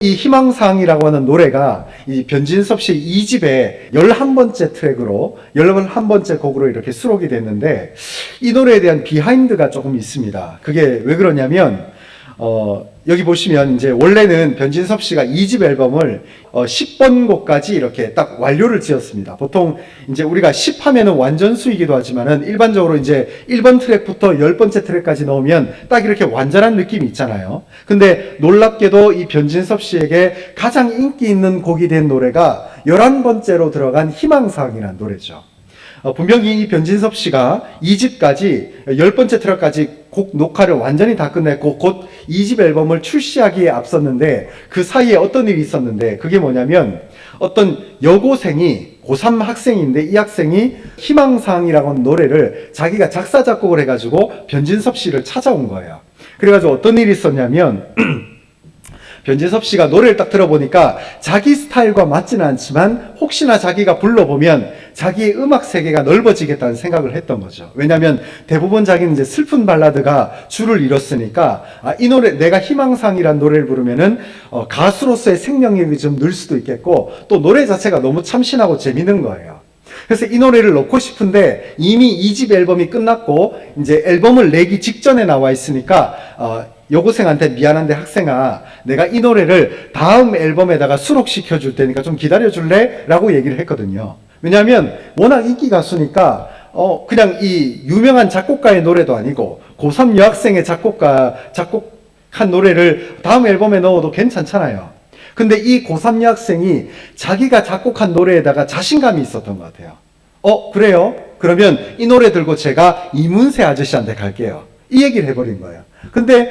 이 희망사항이라고 하는 노래가 이 변진섭 씨 2집의 11번째 트랙으로 11번째 곡으로 이렇게 수록이 됐는데 이 노래에 대한 비하인드가 조금 있습니다. 그게 왜 그러냐면 어, 여기 보시면 이제 원래는 변진섭 씨가 2집 앨범을 어, 10번 곡까지 이렇게 딱 완료를 지었습니다. 보통 이제 우리가 10 하면은 완전 수이기도 하지만은 일반적으로 이제 1번 트랙부터 10번째 트랙까지 넣으면 딱 이렇게 완전한 느낌이 있잖아요. 근데 놀랍게도 이 변진섭 씨에게 가장 인기 있는 곡이 된 노래가 11번째로 들어간 희망사항이라는 노래죠. 어, 분명히 이 변진섭 씨가 2집까지 10번째 트랙까지 곡 녹화를 완전히 다 끝냈고 곧 2집 앨범을 출시하기에 앞섰는데 그 사이에 어떤 일이 있었는데 그게 뭐냐면 어떤 여고생이 고3 학생인데 이 학생이 희망사항이라고 하는 노래를 자기가 작사 작곡을 해가지고 변진섭 씨를 찾아온 거예요. 그래가지고 어떤 일이 있었냐면 변재섭 씨가 노래를 딱 들어보니까 자기 스타일과 맞지는 않지만 혹시나 자기가 불러보면 자기의 음악 세계가 넓어지겠다는 생각을 했던 거죠. 왜냐하면 대부분 자기는 이제 슬픈 발라드가 줄을 이뤘으니까 아, 이 노래 내가 희망상이란 노래를 부르면은 어, 가수로서의 생명력이 좀 늘 수도 있겠고 또 노래 자체가 너무 참신하고 재밌는 거예요. 그래서 이 노래를 넣고 싶은데 이미 2집 앨범이 끝났고 이제 앨범을 내기 직전에 나와 있으니까 어, 여고생한테 미안한데 학생아 내가 이 노래를 다음 앨범에다가 수록시켜 줄 테니까 좀 기다려 줄래? 라고 얘기를 했거든요. 왜냐하면 워낙 인기 가수니까 어 그냥 이 유명한 작곡가의 노래도 아니고 고3 여학생의 작곡가 작곡한 노래를 다음 앨범에 넣어도 괜찮잖아요. 근데 이 고3 여학생이 자기가 작곡한 노래에다가 자신감이 있었던 것 같아요. 어, 그래요? 그러면 이 노래 들고 제가 이문세 아저씨한테 갈게요. 이 얘기를 해버린 거예요. 근데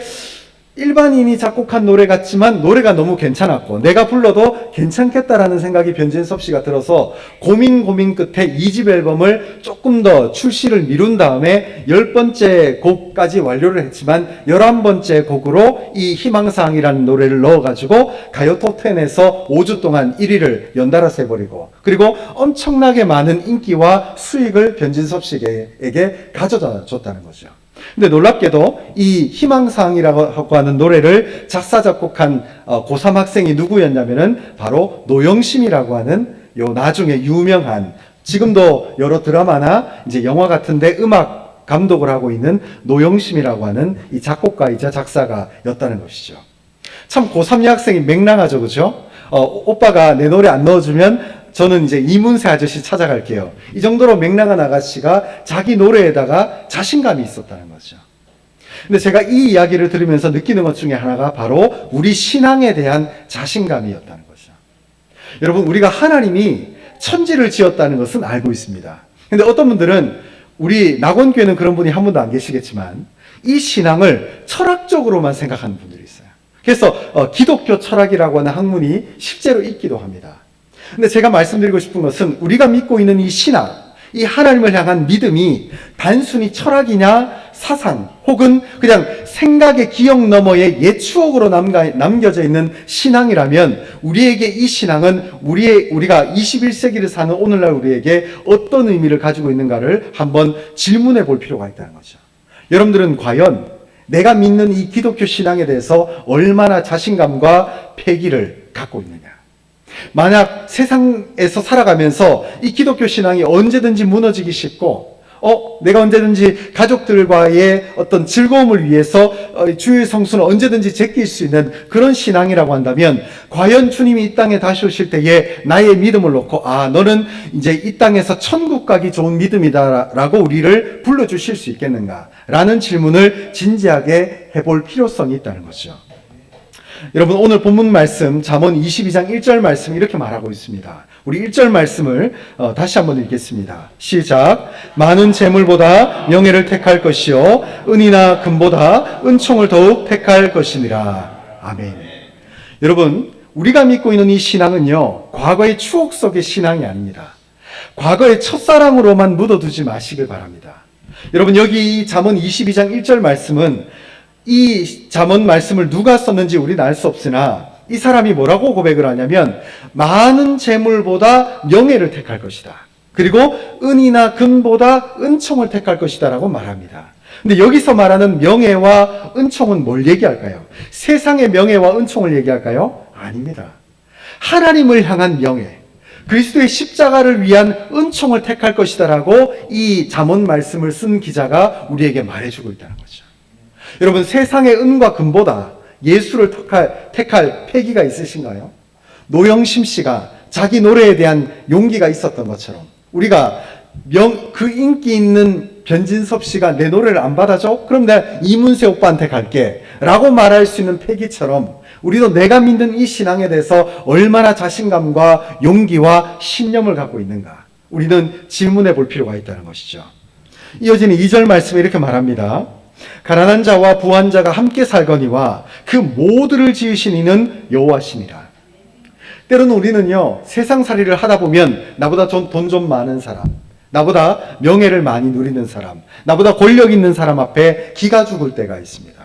일반인이 작곡한 노래 같지만 노래가 너무 괜찮았고 내가 불러도 괜찮겠다라는 생각이 변진섭 씨가 들어서 고민 고민 끝에 2집 앨범을 조금 더 출시를 미룬 다음에 10번째 곡까지 완료를 했지만 11번째 곡으로 이 희망사항이라는 노래를 넣어가지고 가요 톱10에서 5주 동안 1위를 연달아서 해버리고 그리고 엄청나게 많은 인기와 수익을 변진섭 씨에게 가져다 줬다는 거죠. 근데 놀랍게도 이 희망사항이라고 하는 노래를 작사 작곡한 어, 고3 학생이 누구였냐면은 바로 노영심이라고 하는 요 나중에 유명한 지금도 여러 드라마나 이제 영화 같은데 음악 감독을 하고 있는 노영심이라고 하는 이 작곡가이자 작사가였다는 것이죠. 참 고3 여학생이 맹랑하죠, 그죠? 어, 오빠가 내 노래 안 넣어주면 저는 이제 이문세 아저씨 찾아갈게요. 이 정도로 맹랑한 아가씨가 자기 노래에다가 자신감이 있었다는 거죠. 근데 제가 이 이야기를 들으면서 느끼는 것 중에 하나가 바로 우리 신앙에 대한 자신감이었다는 거죠. 여러분, 우리가 하나님이 천지를 지었다는 것은 알고 있습니다. 근데 어떤 분들은 우리 낙원교회는 그런 분이 한 분도 안 계시겠지만 이 신앙을 철학적으로만 생각하는 분들이 있어요. 그래서 어, 기독교 철학이라고 하는 학문이 실제로 있기도 합니다. 근데 제가 말씀드리고 싶은 것은 우리가 믿고 있는 이 신앙, 이 하나님을 향한 믿음이 단순히 철학이냐, 사상, 혹은 그냥 생각의 기억 너머의 옛 추억으로 남가, 남겨져 있는 신앙이라면 우리에게 이 신앙은 우리의, 우리가 21세기를 사는 오늘날 우리에게 어떤 의미를 가지고 있는가를 한번 질문해 볼 필요가 있다는 거죠. 여러분들은 과연 내가 믿는 이 기독교 신앙에 대해서 얼마나 자신감과 패기를 갖고 있느냐? 만약 세상에서 살아가면서 이 기독교 신앙이 언제든지 무너지기 쉽고, 어, 내가 언제든지 가족들과의 어떤 즐거움을 위해서 어, 주의 성수는 언제든지 제낄 수 있는 그런 신앙이라고 한다면, 과연 주님이 이 땅에 다시 오실 때에 나의 믿음을 놓고, 아, 너는 이제 이 땅에서 천국 가기 좋은 믿음이다라고 우리를 불러주실 수 있겠는가? 라는 질문을 진지하게 해볼 필요성이 있다는 거죠. 여러분 오늘 본문 말씀 잠언 22장 1절 말씀 이렇게 말하고 있습니다. 우리 1절 말씀을 어, 다시 한번 읽겠습니다. 시작. 많은 재물보다 명예를 택할 것이요 은이나 금보다 은총을 더욱 택할 것이니라. 아멘. 여러분 우리가 믿고 있는 이 신앙은요 과거의 추억 속의 신앙이 아닙니다. 과거의 첫사랑으로만 묻어두지 마시길 바랍니다. 여러분 여기 이 잠언 22장 1절 말씀은 이 잠언 말씀을 누가 썼는지 우리는 알 수 없으나 이 사람이 뭐라고 고백을 하냐면 많은 재물보다 명예를 택할 것이다. 그리고 은이나 금보다 은총을 택할 것이다라고 말합니다. 근데 여기서 말하는 명예와 은총은 뭘 얘기할까요? 세상의 명예와 은총을 얘기할까요? 아닙니다. 하나님을 향한 명예, 그리스도의 십자가를 위한 은총을 택할 것이다라고 이 잠언 말씀을 쓴 기자가 우리에게 말해주고 있다는 거죠. 여러분 세상의 은과 금보다 예수를 택할, 택할 패기가 있으신가요? 노영심 씨가 자기 노래에 대한 용기가 있었던 것처럼 우리가 명, 그 인기 있는 변진섭 씨가 내 노래를 안 받아줘? 그럼 내가 이문세 오빠한테 갈게. 라고 말할 수 있는 패기처럼 우리도 내가 믿는 이 신앙에 대해서 얼마나 자신감과 용기와 신념을 갖고 있는가. 우리는 질문해 볼 필요가 있다는 것이죠. 이어지는 2절 말씀에 이렇게 말합니다. 가난한 자와 부한 자가 함께 살거니와 그 모두를 지으신 이는 여호와시니라. 때로는 우리는요, 세상 살이를 하다 보면 나보다 돈 좀 많은 사람, 나보다 명예를 많이 누리는 사람, 나보다 권력 있는 사람 앞에 기가 죽을 때가 있습니다.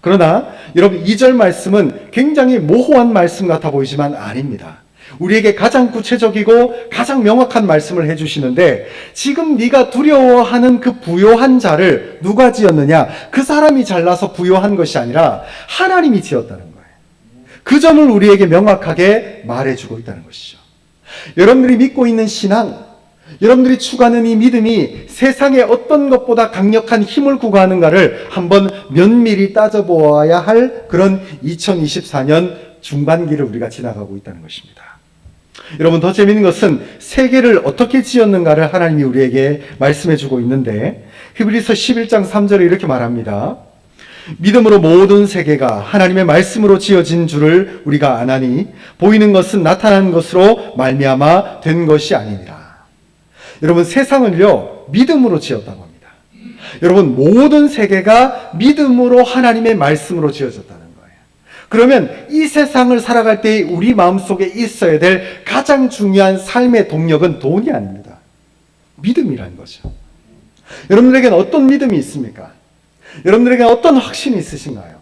그러나 여러분 2절 말씀은 굉장히 모호한 말씀 같아 보이지만 아닙니다. 우리에게 가장 구체적이고 가장 명확한 말씀을 해주시는데 지금 네가 두려워하는 그 부요한 자를 누가 지었느냐? 그 사람이 잘나서 부요한 것이 아니라 하나님이 지었다는 거예요. 그 점을 우리에게 명확하게 말해주고 있다는 것이죠. 여러분들이 믿고 있는 신앙, 여러분들이 추구하는 이 믿음이 세상의 어떤 것보다 강력한 힘을 구가하는가를 한번 면밀히 따져보아야 할 그런 2024년 중반기를 우리가 지나가고 있다는 것입니다. 여러분 더 재밌는 것은 세계를 어떻게 지었는가를 하나님이 우리에게 말씀해 주고 있는데 히브리서 11장 3절에 이렇게 말합니다. 믿음으로 모든 세계가 하나님의 말씀으로 지어진 줄을 우리가 아나니 보이는 것은 나타난 것으로 말미암아 된 것이 아니니라. 여러분 세상을요 믿음으로 지었다고 합니다. 여러분 모든 세계가 믿음으로 하나님의 말씀으로 지어졌다는 거예요. 그러면 이 세상을 살아갈 때 우리 마음속에 있어야 될 가장 중요한 삶의 동력은 돈이 아닙니다. 믿음이라는 거죠. 여러분들에게는 어떤 믿음이 있습니까? 여러분들에게 어떤 확신이 있으신가요?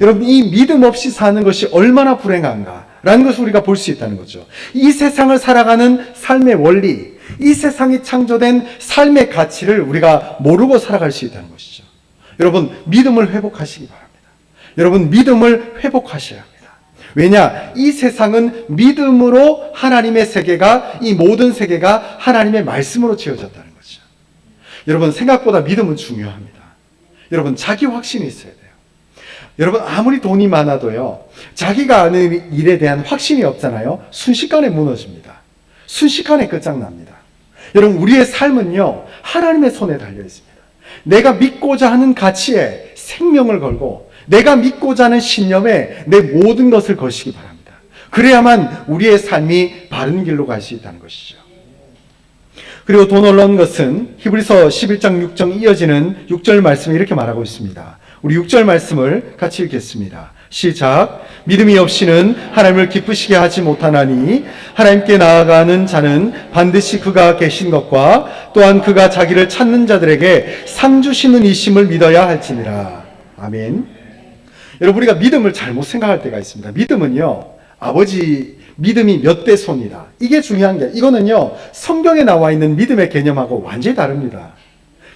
여러분 이 믿음 없이 사는 것이 얼마나 불행한가? 라는 것을 우리가 볼 수 있다는 거죠. 이 세상을 살아가는 삶의 원리, 이 세상이 창조된 삶의 가치를 우리가 모르고 살아갈 수 있다는 것이죠. 여러분, 믿음을 회복하시기 바랍니다. 여러분, 믿음을 회복하셔야 합니다. 왜냐? 이 세상은 믿음으로 하나님의 세계가, 이 모든 세계가 하나님의 말씀으로 지어졌다는 거죠. 여러분, 생각보다 믿음은 중요합니다. 여러분, 자기 확신이 있어야 돼요. 여러분, 아무리 돈이 많아도요, 자기가 아는 일에 대한 확신이 없잖아요. 순식간에 무너집니다. 순식간에 끝장납니다. 여러분, 우리의 삶은요, 하나님의 손에 달려 있습니다. 내가 믿고자 하는 가치에 생명을 걸고, 내가 믿고자 하는 신념에 내 모든 것을 거시기 바랍니다. 그래야만 우리의 삶이 바른 길로 갈 수 있다는 것이죠. 그리고 더 놀라운 것은 히브리서 11장 6장 이어지는 6절 말씀이 이렇게 말하고 있습니다. 우리 6절 말씀을 같이 읽겠습니다. 시작. 믿음이 없이는 하나님을 기쁘시게 하지 못하나니 하나님께 나아가는 자는 반드시 그가 계신 것과 또한 그가 자기를 찾는 자들에게 상 주시는 이심을 믿어야 할지니라. 아멘. 여러분 우리가 믿음을 잘못 생각할 때가 있습니다. 믿음은요. 아버지 믿음이 몇 대 손이다. 이게 중요한 게 이거는요. 성경에 나와 있는 믿음의 개념하고 완전히 다릅니다.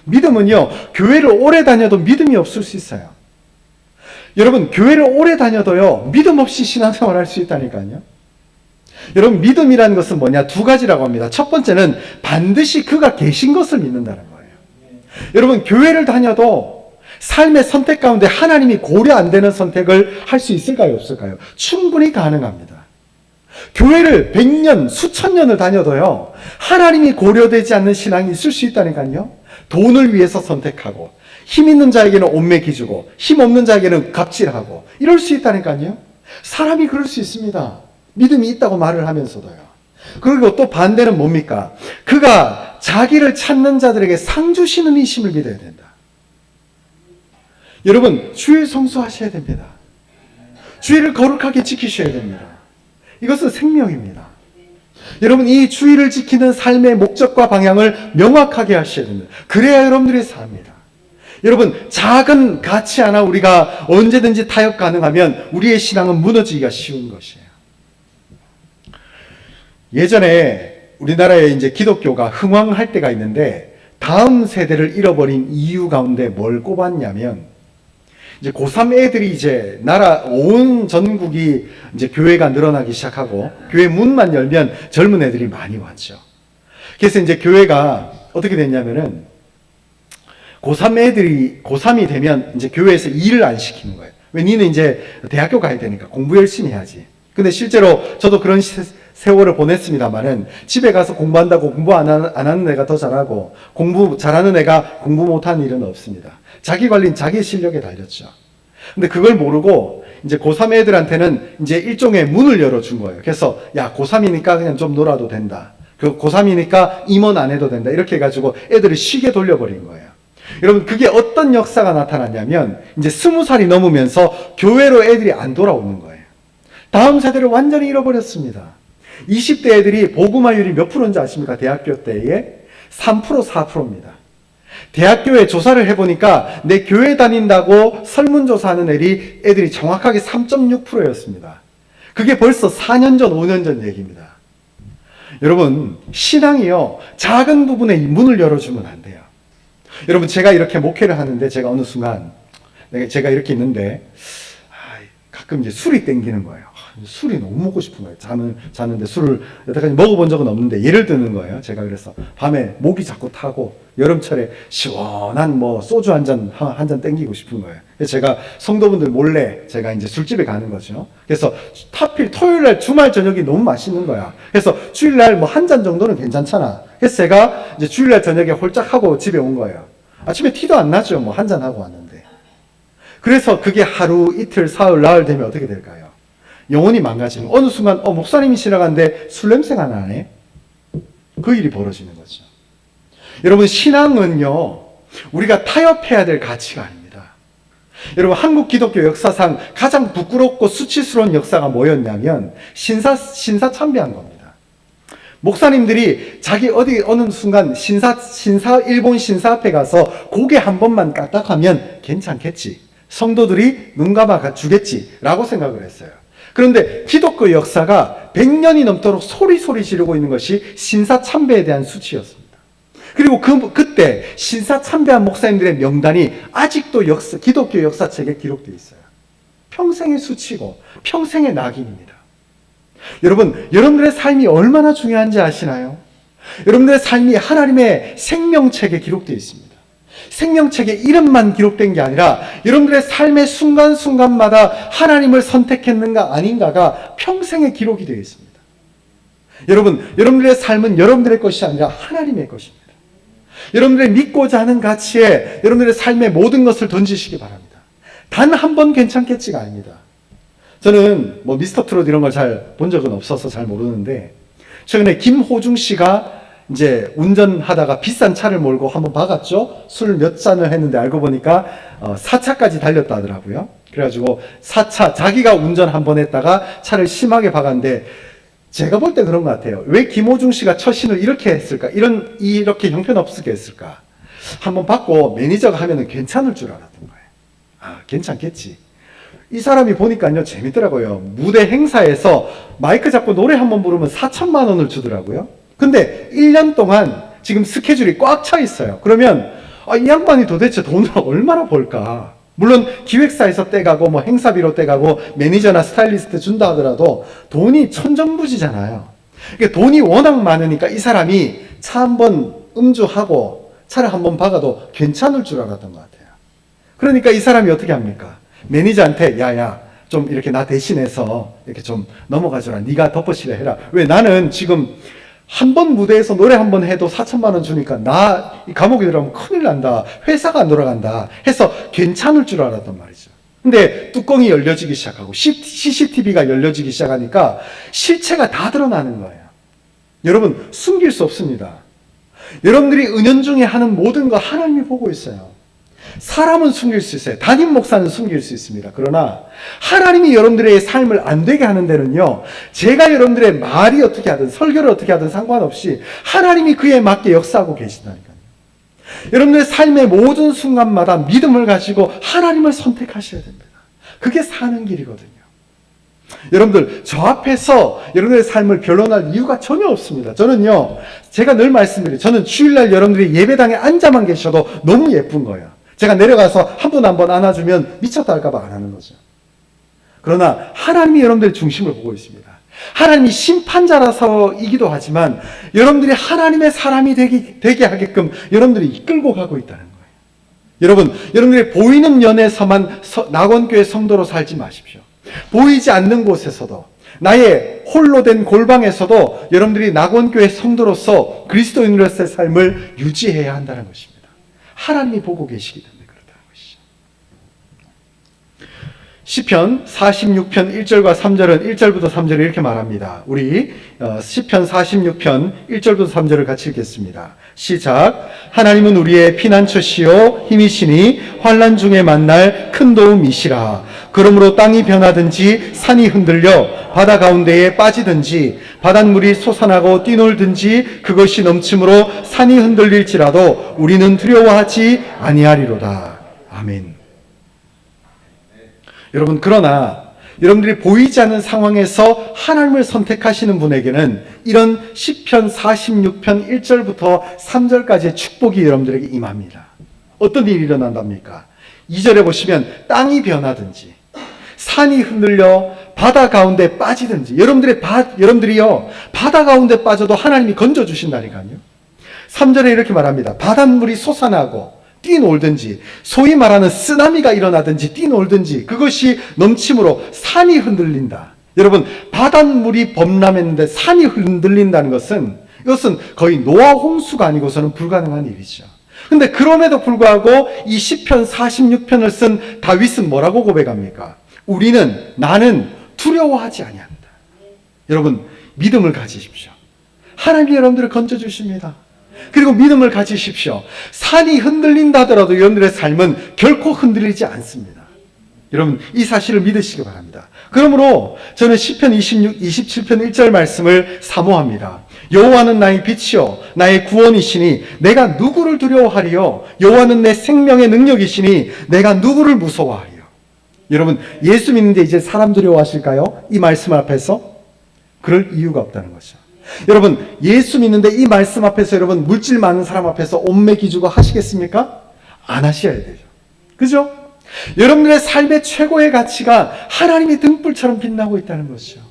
믿음은요. 교회를 오래 다녀도 믿음이 없을 수 있어요. 여러분, 교회를 오래 다녀도요, 믿음 없이 신앙생활 할수 있다니까요. 여러분, 믿음이라는 것은 뭐냐? 두 가지라고 합니다. 첫 번째는 반드시 그가 계신 것을 믿는다는 거예요. 여러분, 교회를 다녀도 삶의 선택 가운데 하나님이 고려 안 되는 선택을 할 수 있을까요? 없을까요? 충분히 가능합니다. 교회를 100년, 수천 년을 다녀도요, 하나님이 고려되지 않는 신앙이 있을 수 있다니까요. 돈을 위해서 선택하고, 힘 있는 자에게는 온매 기 주고 힘 없는 자에게는 갑질하고 이럴 수 있다니까요. 사람이 그럴 수 있습니다. 믿음이 있다고 말을 하면서도요. 그리고 또 반대는 뭡니까? 그가 자기를 찾는 자들에게 상 주시는 이심을 믿어야 된다. 여러분, 주일 성수하셔야 됩니다. 주일을 거룩하게 지키셔야 됩니다. 이것은 생명입니다. 여러분, 이 주일을 지키는 삶의 목적과 방향을 명확하게 하셔야 됩니다. 그래야 여러분들이 삽니다. 여러분, 작은 가치 하나 우리가 언제든지 타협 가능하면 우리의 신앙은 무너지기가 쉬운 것이에요. 예전에 우리나라에 이제 기독교가 흥왕할 때가 있는데 다음 세대를 잃어버린 이유 가운데 뭘 꼽았냐면 이제 고3 애들이 이제 나라 온 전국이 이제 교회가 늘어나기 시작하고 교회 문만 열면 젊은 애들이 많이 왔죠. 그래서 이제 교회가 어떻게 됐냐면은 고3 애들이 고3이 되면 이제 교회에서 일을 안 시키는 거예요. 왜 니는 이제 대학교 가야 되니까 공부 열심히 해야지. 근데 실제로 저도 그런 세, 세월을 보냈습니다만은 집에 가서 공부한다고 공부 안, 하, 안 하 는 애가 더 잘하고 공부 잘하는 애가 공부 못하는 일은 없습니다. 자기 관리는 자기 실력에 달렸죠. 근데 그걸 모르고 이제 고3 애들한테는 이제 일종의 문을 열어준 거예요. 그래서 야 고3이니까 그냥 좀 놀아도 된다. 그 고3이니까 임원 안 해도 된다. 이렇게 해가지고 애들을 쉬게 돌려버린 거예요. 여러분 그게 어떤 역사가 나타났냐면 이제 스무 살이 넘으면서 교회로 애들이 안 돌아오는 거예요. 다음 세대를 완전히 잃어버렸습니다. 20대 애들이 보구마율이 몇 프로인지 아십니까? 대학교 때에 3% 4%입니다. 대학교에 조사를 해보니까 내 교회 다닌다고 설문조사하는 애들이, 애들이 정확하게 3.6%였습니다. 그게 벌써 4년 전, 5년 전 얘기입니다. 여러분, 신앙이요, 작은 부분에 이 문을 열어주면 안 돼요. 여러분, 제가 이렇게 목회를 하는데 제가 어느 순간, 제가 이렇게 있는데, 아, 가끔 이제 술이 땡기는 거예요. 아, 술이 너무 먹고 싶은 거예요. 자는, 자는데 술을 여태까지 먹어본 적은 없는데 예를 드는 거예요. 제가 그래서 밤에 목이 자꾸 타고 여름철에 시원한 뭐 소주 한 잔, 한 잔 땡기고 싶은 거예요. 그래서 제가 성도분들 몰래 제가 이제 술집에 가는 거죠. 그래서 하필 토요일 날 주말 저녁이 너무 맛있는 거야. 그래서 주일 날 뭐 한 잔 정도는 괜찮잖아. 그래서 제가 이제 주일 날 저녁에 홀짝 하고 집에 온 거예요. 아침에 티도 안 나죠. 뭐 한 잔 하고 왔는데. 그래서 그게 하루, 이틀, 사흘, 나흘 되면 어떻게 될까요? 영혼이 망가지는 어느 순간 어 목사님이 지나가는데 술 냄새가 나네. 그 일이 벌어지는 거죠. 여러분 신앙은요 우리가 타협해야 될 가치가 아닙니다. 여러분 한국 기독교 역사상 가장 부끄럽고 수치스러운 역사가 뭐였냐면 신사 신사 참배한 겁니다. 목사님들이 자기 어디 어느 순간 신사 신사 일본 신사 앞에 가서 고개 한 번만 까딱하면 괜찮겠지. 성도들이 눈 감아 주겠지라고 생각을 했어요. 그런데 기독교 역사가 100년이 넘도록 소리소리 지르고 있는 것이 신사 참배에 대한 수치였습니다. 그리고 그, 그때 신사 참배한 목사님들의 명단이 아직도 역사, 기독교 역사책에 기록되어 있어요. 평생의 수치고 평생의 낙인입니다. 여러분, 여러분들의 삶이 얼마나 중요한지 아시나요? 여러분들의 삶이 하나님의 생명책에 기록되어 있습니다. 생명책에 이름만 기록된 게 아니라 여러분들의 삶의 순간순간마다 하나님을 선택했는가 아닌가가 평생에 기록이 되어 있습니다. 여러분, 여러분들의 삶은 여러분들의 것이 아니라 하나님의 것입니다. 여러분들의 믿고자 하는 가치에 여러분들의 삶의 모든 것을 던지시기 바랍니다. 단 한 번 괜찮겠지가 아닙니다. 저는 뭐 미스터 트롯 이런 걸 잘 본 적은 없어서 잘 모르는데 최근에 김호중 씨가 이제 운전하다가 비싼 차를 몰고 한번 박았죠. 술 몇 잔을 했는데 알고 보니까 어, 4차까지 달렸다 하더라고요. 그래가지고 4차 자기가 운전 한 번 했다가 차를 심하게 박았는데 제가 볼 때 그런 것 같아요. 왜 김호중 씨가 처신을 이렇게 했을까? 이런 이렇게 형편없게 했을까? 한번 받고 매니저가 하면은 괜찮을 줄 알았던 거예요. 아 괜찮겠지. 이 사람이 보니까요 재밌더라고요. 무대 행사에서 마이크 잡고 노래 한 번 부르면 4천만 원을 주더라고요. 근데 1년 동안 지금 스케줄이 꽉 차 있어요. 그러면 아, 이 양반이 도대체 돈을 얼마나 벌까? 물론 기획사에서 떼가고 뭐 행사비로 떼가고 매니저나 스타일리스트 준다 하더라도 돈이 천정부지잖아요. 그러니까 돈이 워낙 많으니까 이 사람이 차 한 번 음주하고 차를 한 번 박아도 괜찮을 줄 알았던 것 같아요. 그러니까 이 사람이 어떻게 합니까? 매니저한테 야야 좀 이렇게 나 대신해서 이렇게 좀 넘어가줘라. 네가 덮어치려 해라. 왜 나는 지금 한 번 무대에서 노래 한 번 해도 4천만 원 주니까 나이 감옥에 들어가면 큰일 난다. 회사가 안 돌아간다. 해서 괜찮을 줄 알았단 말이죠. 근데 뚜껑이 열려지기 시작하고 CCTV가 열려지기 시작하니까 실체가 다 드러나는 거예요. 여러분 숨길 수 없습니다. 여러분들이 은연중에 하는 모든 거 하나님이 보고 있어요. 사람은 숨길 수 있어요. 담임 목사는 숨길 수 있습니다. 그러나 하나님이 여러분들의 삶을 안 되게 하는 데는요. 제가 여러분들의 말이 어떻게 하든 설교를 어떻게 하든 상관없이 하나님이 그에 맞게 역사하고 계신다니까요. 여러분들의 삶의 모든 순간마다 믿음을 가지고 하나님을 선택하셔야 됩니다. 그게 사는 길이거든요. 여러분들, 저 앞에서 여러분들의 삶을 변론할 이유가 전혀 없습니다. 저는요, 제가 늘 말씀드려요. 저는 주일날 여러분들이 예배당에 앉아만 계셔도 너무 예쁜 거예요. 제가 내려가서 한 분한번 안아주면 미쳤다 할까봐 안 하는 거죠. 그러나 하나님이 여러분들의 중심을 보고 있습니다. 하나님이 심판자라서이기도 하지만 여러분들이 하나님의 사람이 되기, 되게 하게끔 여러분들이 이끌고 가고 있다는 거예요. 여러분, 여러분들이 보이는 면에서만 서- 낙원교회 성도로 살지 마십시오. 보이지 않는 곳에서도 나의 홀로 된 골방에서도 여러분들이 낙원교회 성도로서 그리스도인으로서의 삶을 유지해야 한다는 것입니다. 하나님이 보고 계시기 때문에 그렇다는 것이죠. 시편 46편 1절과 3절은 1절부터 3절을 이렇게 말합니다. 우리 어, 시편 46편 1절부터 3절을 같이 읽겠습니다. 시작. 하나님은 우리의 피난처시요 힘이시니 환난 중에 만날 큰 도움이시라. 그러므로 땅이 변하든지 산이 흔들려 바다 가운데에 빠지든지 바닷물이 솟아나고 뛰놀든지 그것이 넘침으로 산이 흔들릴지라도 우리는 두려워하지 아니하리로다. 아멘. 여러분 그러나 여러분들이 보이지 않는 상황에서 하나님을 선택하시는 분에게는 이런 시편 46편 1절부터 3절까지의 축복이 여러분들에게 임합니다. 어떤 일이 일어난답니까? 2절에 보시면 땅이 변하든지 산이 흔들려 바다 가운데 빠지든지 여러분들의 바, 여러분들이요 바다 가운데 빠져도 하나님이 건져 주신다니까요. 3절에 이렇게 말합니다. 바닷물이 솟아나고 뛰놀든지 소위 말하는 쓰나미가 일어나든지 뛰놀든지 그것이 넘침으로 산이 흔들린다. 여러분 바닷물이 범람했는데 산이 흔들린다는 것은 이것은 거의 노아 홍수가 아니고서는 불가능한 일이죠. 근데 그럼에도 불구하고 이 시편 46편을 쓴 다윗은 뭐라고 고백합니까? 우리는 나는 두려워하지 아니한다. 여러분 믿음을 가지십시오. 하나님이 여러분들을 건져 주십니다. 그리고 믿음을 가지십시오. 산이 흔들린다 하더라도 여러분들의 삶은 결코 흔들리지 않습니다. 여러분 이 사실을 믿으시기 바랍니다. 그러므로 저는 시편 26, 27편 1절 말씀을 사모합니다. 여호와는 나의 빛이요 나의 구원이시니 내가 누구를 두려워하리요 여호와는 내 생명의 능력이시니 내가 누구를 무서워하리요. 여러분 예수 믿는데 이제 사람 두려워하실까요? 이 말씀 앞에서 그럴 이유가 없다는 거죠. 여러분 예수 믿는데 이 말씀 앞에서 여러분 물질 많은 사람 앞에서 옷매 기주고 하시겠습니까? 안 하셔야 되죠. 그죠? 여러분들의 삶의 최고의 가치가 하나님이 등불처럼 빛나고 있다는 것이죠.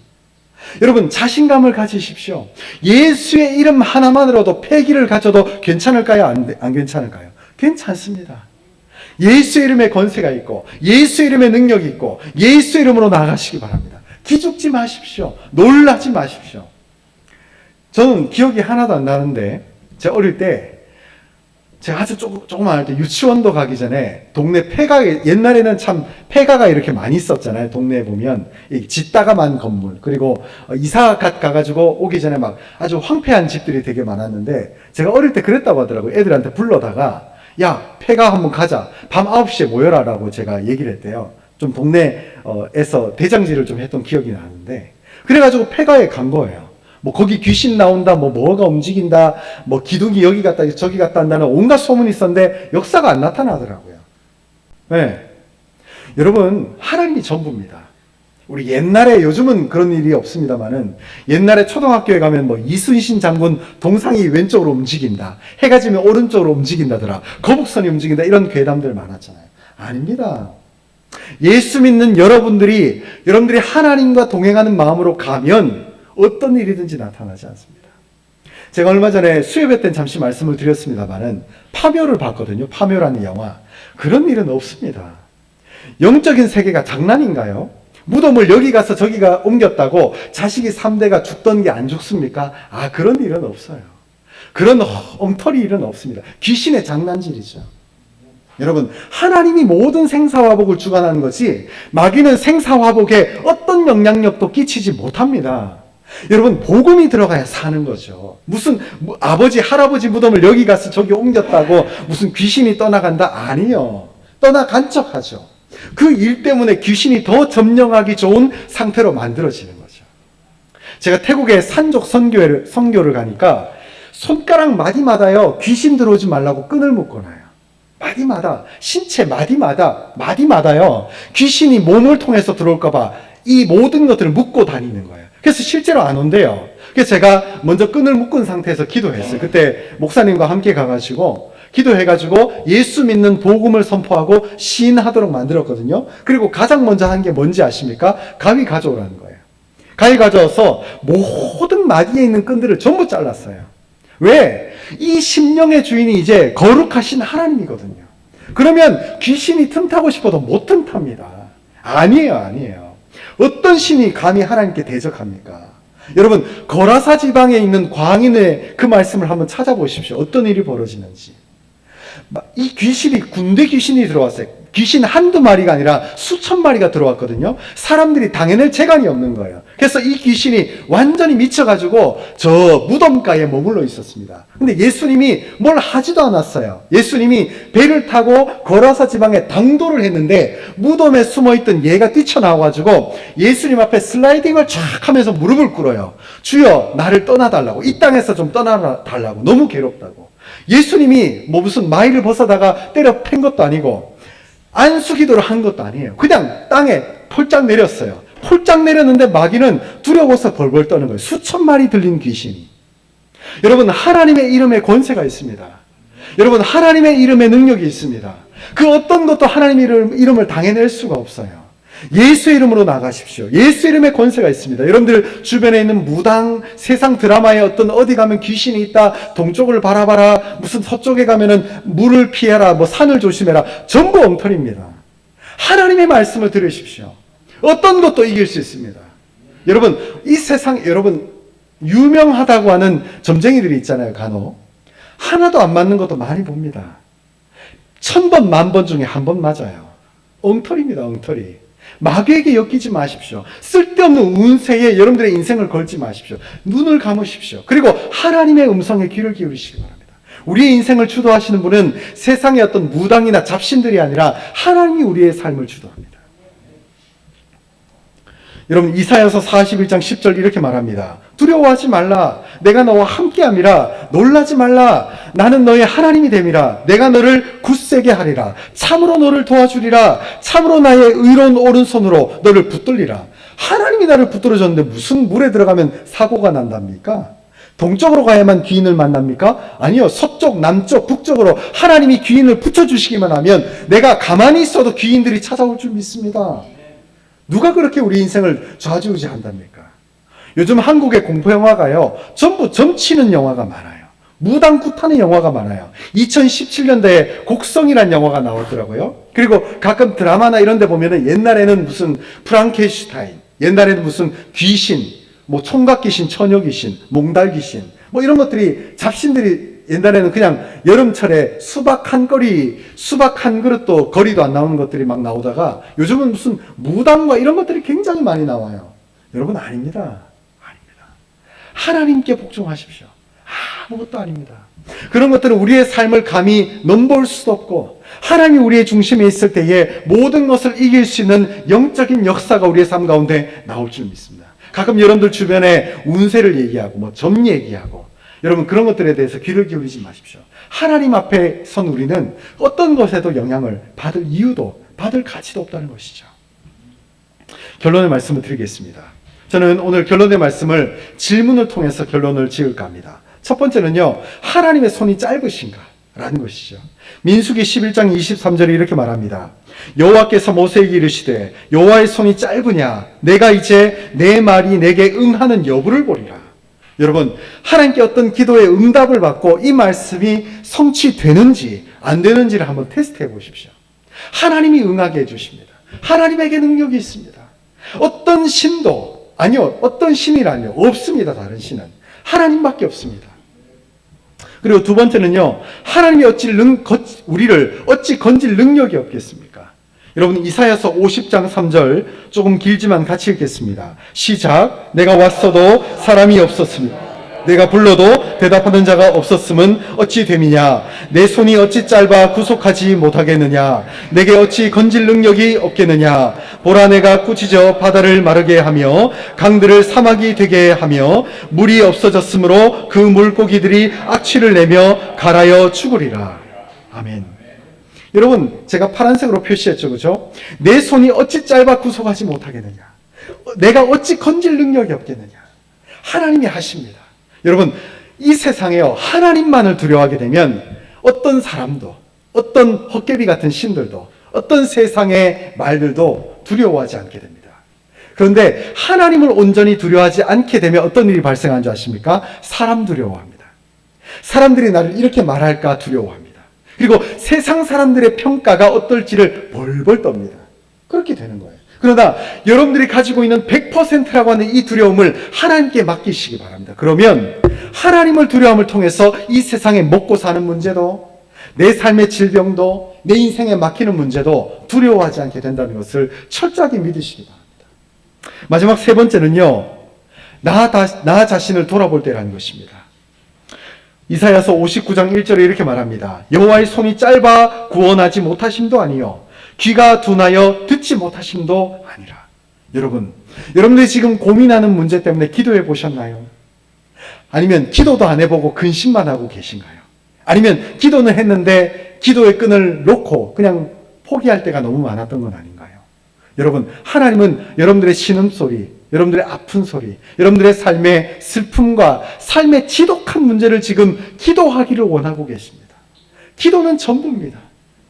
여러분 자신감을 가지십시오. 예수의 이름 하나만으로도 패기를 가져도 괜찮을까요? 안, 안 괜찮을까요? 괜찮습니다. 예수의 이름에 권세가 있고 예수의 이름에 능력이 있고 예수의 이름으로 나아가시기 바랍니다. 기죽지 마십시오. 놀라지 마십시오. 저는 기억이 하나도 안 나는데 제가 어릴 때 제가 아주 조금, 조그만 할 때 유치원도 가기 전에 동네 폐가에 옛날에는 참 폐가가 이렇게 많이 있었잖아요. 동네에 보면 이 짓다가만 건물 그리고 어, 이사 가, 가가지고 오기 전에 막 아주 황폐한 집들이 되게 많았는데 제가 어릴 때 그랬다고 하더라고요. 애들한테 불러다가 야 폐가 한번 가자. 밤 9시에 모여라 라고 제가 얘기를 했대요. 좀 동네에서 대장질을 좀 했던 기억이 나는데 그래가지고 폐가에 간 거예요. 뭐 거기 귀신 나온다, 뭐 뭐가 움직인다, 뭐 기둥이 여기 갔다 저기 갔다 한다는 온갖 소문이 있었는데 역사가 안 나타나더라고요. 네. 여러분 하나님이 전부입니다. 우리 옛날에 요즘은 그런 일이 없습니다만은 옛날에 초등학교에 가면 뭐 이순신 장군 동상이 왼쪽으로 움직인다, 해가 지면 오른쪽으로 움직인다더라, 거북선이 움직인다 이런 괴담들 많았잖아요. 아닙니다. 예수 믿는 여러분들이 여러분들이 하나님과 동행하는 마음으로 가면 어떤 일이든지 나타나지 않습니다. 제가 얼마 전에 수요회 때 잠시 말씀을 드렸습니다만은 파묘를 봤거든요. 파묘라는 영화. 그런 일은 없습니다. 영적인 세계가 장난인가요? 무덤을 여기 가서 저기가 옮겼다고 자식이 3대가 죽던 게 안 죽습니까? 아, 그런 일은 없어요. 그런 엉터리 일은 없습니다. 귀신의 장난질이죠. 여러분, 하나님이 모든 생사화복을 주관하는 거지, 마귀는 생사화복에 어떤 영향력도 끼치지 못합니다. 여러분, 복음이 들어가야 사는 거죠. 무슨 뭐 아버지, 할아버지 무덤을 여기 가서 저기 옮겼다고 무슨 귀신이 떠나간다? 아니요. 떠나간 척 하죠. 그 일 때문에 귀신이 더 점령하기 좋은 상태로 만들어지는 거죠. 제가 태국의 산족 선교를, 선교를 가니까 손가락 마디마다요, 귀신 들어오지 말라고 끈을 묶어놔요. 마디마다, 신체 마디마다, 마디마다요, 귀신이 몸을 통해서 들어올까봐 이 모든 것들을 묶고 다니는 거예요. 그래서 실제로 안 온대요. 그래서 제가 먼저 끈을 묶은 상태에서 기도했어요. 그때 목사님과 함께 가가지고 기도해가지고 예수 믿는 복음을 선포하고 시인하도록 만들었거든요. 그리고 가장 먼저 한 게 뭔지 아십니까? 가위 가져오라는 거예요. 가위 가져와서 모든 마디에 있는 끈들을 전부 잘랐어요. 왜? 이 심령의 주인이 이제 거룩하신 하나님이거든요. 그러면 귀신이 틈타고 싶어도 못 틈탑니다. 아니에요, 아니에요. 어떤 신이 감히 하나님께 대적합니까? 여러분, 거라사 지방에 있는 광인의 그 말씀을 한번 찾아보십시오. 어떤 일이 벌어지는지. 막이 귀신이 군대 귀신이 들어왔어요. 귀신 한두 마리가 아니라 수천 마리가 들어왔거든요. 사람들이 당해낼 재간이 없는 거예요. 그래서 이 귀신이 완전히 미쳐가지고 저 무덤가에 머물러 있었습니다. 근데 예수님이 뭘 하지도 않았어요. 예수님이 배를 타고 거라사 지방에 당도를 했는데 무덤에 숨어있던 얘가 뛰쳐나와가지고 예수님 앞에 슬라이딩을 쫙 하면서 무릎을 꿇어요. 주여 나를 떠나달라고 이 땅에서 좀 떠나달라고 너무 괴롭다고. 예수님이 뭐 무슨 마일을 벗어다가 때려 팬 것도 아니고 안수 기도를 한 것도 아니에요. 그냥 땅에 폴짝 내렸어요. 폴짝 내렸는데 마귀는 두려워서 벌벌 떠는 거예요. 수천 마리 들린 귀신이. 여러분 하나님의 이름에 권세가 있습니다. 여러분 하나님의 이름에 능력이 있습니다. 그 어떤 것도 하나님의 이름, 이름을 당해낼 수가 없어요. 예수 이름으로 나가십시오. 예수 이름의 권세가 있습니다. 여러분들 주변에 있는 무당 세상 드라마에 어떤 어디 가면 귀신이 있다. 동쪽을 바라봐라. 무슨 서쪽에 가면은 물을 피해라. 뭐 산을 조심해라. 전부 엉터리입니다. 하나님의 말씀을 들으십시오. 어떤 것도 이길 수 있습니다. 여러분 이 세상 여러분 유명하다고 하는 점쟁이들이 있잖아요. 간혹 하나도 안 맞는 것도 많이 봅니다. 천 번, 만 번 중에 한 번 맞아요. 엉터리입니다, 엉터리. 마귀에게 엮이지 마십시오. 쓸데없는 운세에 여러분들의 인생을 걸지 마십시오. 눈을 감으십시오. 그리고 하나님의 음성에 귀를 기울이시기 바랍니다. 우리의 인생을 주도하시는 분은 세상의 어떤 무당이나 잡신들이 아니라 하나님이 우리의 삶을 주도합니다. 여러분 이사야서 41장 10절 이렇게 말합니다. 두려워하지 말라. 내가 너와 함께함이라. 놀라지 말라. 나는 너의 하나님이 됨이라. 내가 너를 굳세게 하리라. 참으로 너를 도와주리라. 참으로 나의 의로운 오른손으로 너를 붙들리라. 하나님이 나를 붙들어줬는데 무슨 물에 들어가면 사고가 난답니까? 동쪽으로 가야만 귀인을 만납니까? 아니요. 서쪽, 남쪽, 북쪽으로 하나님이 귀인을 붙여주시기만 하면 내가 가만히 있어도 귀인들이 찾아올 줄 믿습니다. 누가 그렇게 우리 인생을 좌지우지 한답니까? 요즘 한국의 공포 영화가요, 전부 점치는 영화가 많아요. 무당 굿하는 영화가 많아요. 2017년도에 곡성이라는 영화가 나오더라고요. 그리고 가끔 드라마나 이런 데 보면은 옛날에는 무슨 프랑켄슈타인, 옛날에는 무슨 귀신, 뭐 총각 귀신, 처녀 귀신, 몽달 귀신, 뭐 이런 것들이 잡신들이 옛날에는 그냥 여름철에 수박 한 거리, 수박 한 그릇도 거리도 안 나오는 것들이 막 나오다가 요즘은 무슨 무당과 이런 것들이 굉장히 많이 나와요. 여러분. 아닙니다. 하나님께 복종하십시오. 아무것도 아닙니다. 그런 것들은 우리의 삶을 감히 넘볼 수도 없고 하나님이 우리의 중심에 있을 때에 모든 것을 이길 수 있는 영적인 역사가 우리의 삶 가운데 나올 줄 믿습니다. 가끔 여러분들 주변에 운세를 얘기하고 뭐 점 얘기하고 여러분 그런 것들에 대해서 귀를 기울이지 마십시오. 하나님 앞에 선 우리는 어떤 것에도 영향을 받을 이유도 받을 가치도 없다는 것이죠. 결론의 말씀을 드리겠습니다. 저는 오늘 결론의 말씀을 질문을 통해서 결론을 지을까 합니다. 첫 번째는요, 하나님의 손이 짧으신가? 라는 것이죠. 민수기 11장 23절에 이렇게 말합니다. 여호와께서 모세에게 이르시되 여호와의 손이 짧으냐 내가 이제 내 말이 내게 응하는 여부를 보리라. 여러분 하나님께 어떤 기도의 응답을 받고 이 말씀이 성취되는지 안 되는지를 한번 테스트해 보십시오. 하나님이 응하게 해 주십니다. 하나님에게 능력이 있습니다. 어떤 신도 아니요 어떤 신이라뇨 없습니다. 다른 신은 하나님밖에 없습니다. 그리고 두 번째는요, 하나님이 어찌 능, 거, 우리를 어찌 건질 능력이 없겠습니까? 여러분, 이사야서 50장 3절 조금 길지만 같이 읽겠습니다. 시작. 내가 왔어도 사람이 없었습니다. 내가 불러도 대답하는 자가 없었음은 어찌 됨이냐? 내 손이 어찌 짧아 구속하지 못하겠느냐? 내게 어찌 건질 능력이 없겠느냐? 보라 내가 꾸짖어 바다를 마르게 하며 강들을 사막이 되게 하며 물이 없어졌으므로 그 물고기들이 악취를 내며 갈아여 죽으리라. 아멘. 여러분, 제가 파란색으로 표시했죠, 그죠? 내 손이 어찌 짧아 구속하지 못하겠느냐? 내가 어찌 건질 능력이 없겠느냐? 하나님이 하십니다. 여러분, 이 세상에요, 하나님만을 두려워하게 되면 어떤 사람도, 어떤 헛개비 같은 신들도, 어떤 세상의 말들도 두려워하지 않게 됩니다. 그런데 하나님을 온전히 두려워하지 않게 되면 어떤 일이 발생하는 줄 아십니까? 사람 두려워합니다. 사람들이 나를 이렇게 말할까 두려워합니다. 그리고 세상 사람들의 평가가 어떨지를 벌벌 떱니다. 그렇게 되는 거예요. 그러나 여러분들이 가지고 있는 100%라고 하는 이 두려움을 하나님께 맡기시기 바랍니다. 그러면 하나님을 두려움을 통해서 이 세상에 먹고 사는 문제도 내 삶의 질병도 내 인생에 막히는 문제도 두려워하지 않게 된다는 것을 철저하게 믿으시기 바랍니다. 마지막 세 번째는요. 나, 다, 나 자신을 돌아볼 때라는 것입니다. 이사야서 59장 1절에 이렇게 말합니다. 여호와의 손이 짧아 구원하지 못하심도 아니요 귀가 둔하여 듣지 못하심도 아니라. 여러분, 여러분들이 지금 고민하는 문제 때문에 기도해 보셨나요? 아니면 기도도 안 해보고 근심만 하고 계신가요? 아니면 기도는 했는데 기도의 끈을 놓고 그냥 포기할 때가 너무 많았던 건 아닌가요? 여러분, 하나님은 여러분들의 신음소리, 여러분들의 아픈 소리, 여러분들의 삶의 슬픔과 삶의 지독한 문제를 지금 기도하기를 원하고 계십니다. 기도는 전부입니다.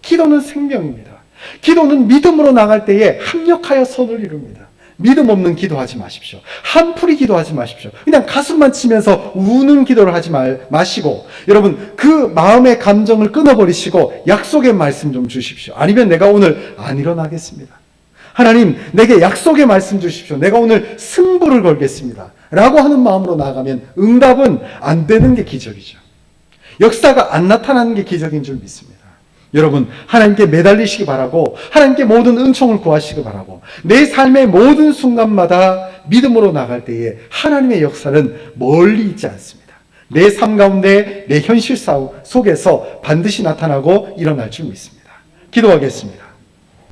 기도는 생명입니다. 기도는 믿음으로 나갈 때에 합력하여 선을 이룹니다. 믿음 없는 기도하지 마십시오. 한풀이 기도하지 마십시오. 그냥 가슴만 치면서 우는 기도를 하지 말, 마시고, 여러분, 그 마음의 감정을 끊어버리시고, 약속의 말씀 좀 주십시오. 아니면 내가 오늘 안 일어나겠습니다. 하나님, 내게 약속의 말씀 주십시오. 내가 오늘 승부를 걸겠습니다. 라고 하는 마음으로 나가면 응답은 안 되는 게 기적이죠. 역사가 안 나타나는 게 기적인 줄 믿습니다. 여러분, 하나님께 매달리시기 바라고, 하나님께 모든 은총을 구하시기 바라고, 내 삶의 모든 순간마다 믿음으로 나갈 때에 하나님의 역사는 멀리 있지 않습니다. 내 삶 가운데, 내 현실 속에서 반드시 나타나고 일어날 줄 믿습니다. 기도하겠습니다.